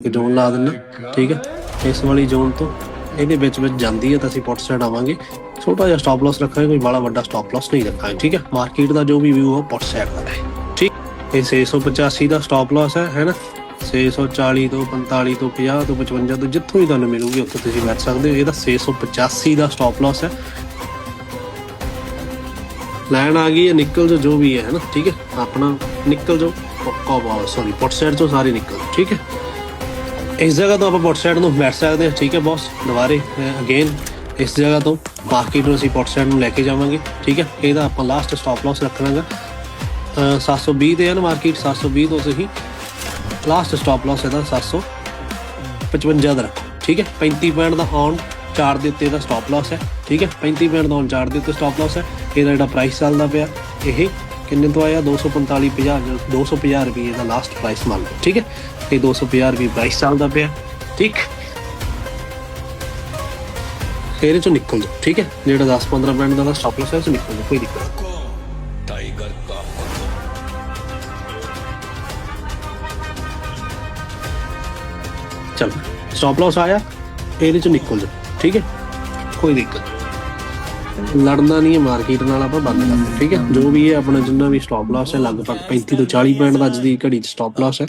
Zone ਲਾ ਦਿੰਨਾ, ਠੀਕ ਹੈ? ਇਸ ਵਾਲੀ ਜ਼ੋਨ ਤੋਂ ਇਹਦੇ ਵਿੱਚ ਵਿੱਚ ਜਾਂਦੀ ਹੈ ਤਾਂ ਅਸੀਂ ਪੁੱਟ ਸਾਈਡ ਆਵਾਂਗੇ। ਛੋਟਾ ਜਿਹਾ ਸਟਾਪ ਲਾਸ ਰੱਖਾਂਗੇ, ਕੋਈ ਬੜਾ ਵੱਡਾ ਸਟਾਪ ਲਾਸ ਨਹੀਂ ਰੱਖਾਂਗੇ, ਠੀਕ ਹੈ? ਮਾਰਕੀਟ ਦਾ ਜੋ ਵੀ ਵਿਊ ਹੈ ਪੁੱਟ ਸਾਈਡ ਦਾ। ਹੈ ਠੀਕ? ਇਹ 685 ਦਾ ਸਟਾਪ ਲਾਸ ਹੈ ਹੈ 640 ਤੋਂ 45 ਤੋਂ 50 ਤੋਂ 55 ਤੋਂ ਜਿੱਥੋਂ ਵੀ ਤੁਹਾਨੂੰ ਮਿਲੂਗੀ, ਉੱਥੇ ਤੁਸੀਂ ਬੈਠ ਸਕਦੇ ਹੋ। ਇਹਦਾ 685 ਦਾ ਸਟਾਪ ਲਾਸ ਹੈ। ਲਾਈਨ ਆ ਗਈ ਹੈ, ਨਿਕਲ ਜੋ ਜੋ ਵੀ ਹੈ ਨਾ? ਠੀਕ ਹੈ? ਆਪਣਾ ਨਿਕਲ ਜੋ ਪੱਕਾ ਬਾਲ ਸੌਰੀ ਪੁੱਟ ਸਾਈਡ ਤੋਂ ਸਾਰੇ ਨਿਕਲ ਠੀਕ ਹੈ? ਇਸ ਜਗ੍ਹਾ ਤੋਂ ਆਪਾਂ ਪੁੱਟ ਨੂੰ ਬੈਠ ਸਕਦੇ ਹਾਂ। ਠੀਕ ਹੈ ਬੌਸ ਦੁਬਾਰੇ ਅਗੇਨ ਇਸ ਜਗ੍ਹਾ ਤੋਂ ਮਾਰਕੀਟ ਨੂੰ ਅਸੀਂ ਪੁੱਟ ਨੂੰ ਲੈ ਕੇ ਜਾਵਾਂਗੇ। ਠੀਕ ਹੈ? ਇਹਦਾ ਆਪਾਂ ਲਾਸਟ ਸਟਾਪ ਲਾਸ ਰੱਖਣਾਗਾ। 720 ਤੇ ਹੈ ਨਾ ਮਾਰਕੀਟ 720 ਤੋਂ ਅਸੀਂ ਲਾਸਟ ਸਟਾਪ ਲਾਸ ਇਹਦਾ 755 ਦਾ। ਰੱਖੋ ਠੀਕ ਹੈ? 35 ਪੁਆਇੰਟ ਦਾ ਔਨ ਚਾਰ ਦੇ ਉੱਤੇ ਇਹਦਾ ਸਟਾਪ ਲਾਸ ਹੈ। ਠੀਕ ਹੈ? 35 ਪੁਆਇੰਟ ਦਾ ਔਨ ਚਾਰ ਦੇ ਉੱਤੇ ਸਟਾਪ ਲਾਸ ਹੈ। ਇਹਦਾ ਜਿਹੜਾ ਪ੍ਰਾਈਸ ਚੱਲਦਾ ਪਿਆ, ਇਹ ਕਿੰਨੇ ਤੋਂ ਆਇਆ? 245 50 250 ਰੁਪਏ ਦਾ ਲਾਸਟ ਪ੍ਰਾਈਸ ਮੰਨ ਲਓ। ਠੀਕ ਹੈ? ਤੇ 250 ਰੁਪਏ 22 ਸਾਲ ਦਾ ਪਿਆ ਠੀਕ? ਇਹਦੇ ਚੋਂ ਨਿਕਲ ਜਾਓ ਠੀਕ ਹੈ? ਜਿਹੜਾ 10 15 ਬ੍ਰਾਂਡ ਦਾ ਸਟਾਪ ਲਾਸ ਹੈ ਉਸ ਨਿਕਲ ਜਾਓ ਕੋਈ ਦਿੱਕਤ ਟਾਈਗਰ ਦਾ ਚਲ ਸਟਾਪ ਲਾਸ ਆਇਆ ਇਹਦੇ ਚੋਂ ਨਿਕਲ ਜਾਓ ਠੀਕ ਹੈ? ਕੋਈ ਦਿੱਕਤ ਲੜਨਾ ਨਹੀਂ ਹੈ ਮਾਰਕੀਟ ਨਾਲ ਆਪਾਂ ਬੰਦ ਕਰਦੇ ਠੀਕ ਹੈ? ਜੋ ਵੀ ਹੈ ਆਪਣਾ ਜਿੰਨਾ ਵੀ ਸਟਾਪ ਲਾਸ ਹੈ ਲਗਭਗ 35 ਤੋਂ 40 ਪੁਆਇੰਟ ਦਾ ਅੱਜ ਦੀ ਘੜੀ ਚ ਸਟਾਪ ਲਾਸ ਹੈ।